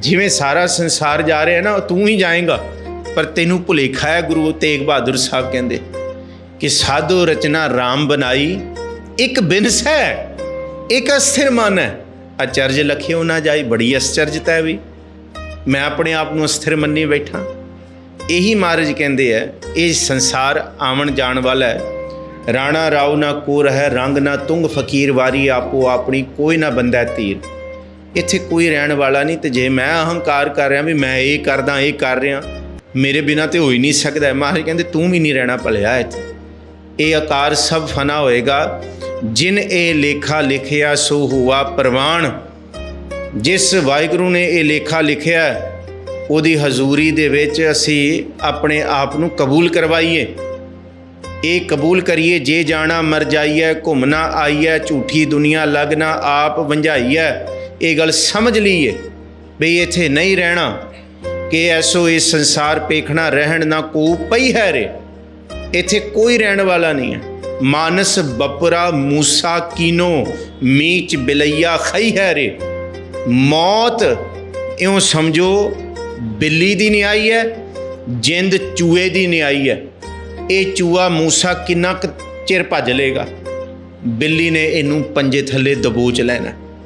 ਜਿਵੇਂ ਸਾਰਾ ਸੰਸਾਰ ਜਾ ਰਿਹਾ ਨਾ ਤੂੰ ਹੀ ਜਾਏਗਾ। ਪਰ ਤੈਨੂੰ ਭੁਲੇਖਾ ਹੈ ਗੁਰੂ ਤੇਗ ਬਹਾਦਰ ਸਾਹਿਬ ਕਹਿੰਦੇ ਕਿ ਸਾਧੂ ਰਚਨਾ RAM ਬਣਾਈ, ਇੱਕ ਬਿਨਸ ਹੈ, ਇੱਕ ਅਸਥਿਰ ਮਨ ਹੈ। ਅਚਰਜ ਲਖਿਓ ਨਾ ਜਾਈ, ਬੜੀ ਅਸਚਰਜਤਾ ਹੈ ਵੀ। ਮੈਂ ਆਪਣੇ ਆਪ ਨੂੰ ਅਸਥਿਰ ਮੰਨੀ ਬੈਠਾ। ਇਹੀ ਮਹਾਰਾਜ ਕਹਿੰਦੇ ਆ, ਇਹ ਸੰਸਾਰ ਆਵਣ ਜਾਣ ਵਾਲਾ ਹੈ। ਰਾਣਾ ਰਾਉ ਨਾ ਕੋ ਰਹਿ, ਰੰਗ ਨਾ ਤੁੰਗ, ਫਕੀਰ ਵਾਰੀ ਆਪੋ ਆਪਣੀ, ਕੋਈ ਨਾ ਬੰਦਾ ਤੀਰ। ਇੱਥੇ ਕੋਈ ਰਹਿਣ ਵਾਲਾ ਨਹੀਂ ਤੇ ਜੇ ਮੈਂ ਅਹੰਕਾਰ ਕਰ ਰਿਹਾ ਵੀ ਮੈਂ ਇਹ ਕਰਦਾ, ਇਹ ਕਰ ਰਿਹਾ, ਮੇਰੇ ਬਿਨਾ ਤੇ ਹੋ ਹੀ ਨਹੀਂ ਸਕਦਾ। ਮਹਾਰਾਜ ਕਹਿੰਦੇ, ਤੂੰ ਵੀ ਨਹੀਂ ਰਹਿਣਾ ਭਲਿਆ ਇੱਥੇ। ਇਹ ਆਕਾਰ ਸਭ ਫਨਾ ਹੋਏਗਾ। ਜਿਨ ਇਹ ਲੇਖਾ ਲਿਖਿਆ, ਸੋ ਹੁਆ ਪ੍ਰਵਾਨ। ਜਿਸ ਵਾਹਿਗੁਰੂ ਨੇ ਇਹ ਲੇਖਾ ਲਿਖਿਆ, ਉਹਦੀ ਹਜ਼ੂਰੀ ਦੇ ਵਿੱਚ ਅਸੀਂ ਆਪਣੇ ਆਪ ਨੂੰ ਕਬੂਲ ਕਰਵਾਈਏ। ਇਹ ਕਬੂਲ ਕਰੀਏ, ਜੇ ਜਾਣਾ ਮਰ ਜਾਈਐ ਘੁੰਮਣਾ ਆਈਐ, ਝੂਠੀ ਦੁਨੀਆ ਲੱਗਣਾ ਆਪ ਵੰਝਾਈਐ। ਇਹ ਗੱਲ ਸਮਝ ਲਈਏ ਵੀ ਇੱਥੇ ਨਹੀਂ ਰਹਿਣਾ ਕਿ ਐਸੋ ਇਸ ਸੰਸਾਰ ਪੇਖਣਾ ਰਹਿਣ ਨਾ ਕੋ ਪਈ ਹੈ ਰੇ। ਇੱਥੇ ਕੋਈ ਰਹਿਣ ਵਾਲਾ ਨਹੀਂ ਹੈ। ਮਾਨਸ ਬਪਰਾ ਮੂਸਾ ਕੀਨੋ ਮੀਚ ਬਿਲਈਆ ਖਈ ਹੈ ਰੇ। ਮੌਤ, ਇਉਂ ਸਮਝੋ, ਬਿੱਲੀ ਦੀ ਨਹੀਂ ਆਈ ਹੈ, ਜਿੰਦ ਚੂਹੇ ਦੀ ਨਹੀਂ ਆਈ ਹੈ। ਇਹ ਚੂਹਾ ਮੂਸਾ ਕਿੰਨਾ ਕੁ ਚਿਰ ਭੱਜ ਲੇਗਾ ਬਿੱਲੀ ਨੇ ਇਹਨੂੰ ਪੰਜੇ ਥੱਲੇ ਦਬੋਚ ਲੈਣਾ।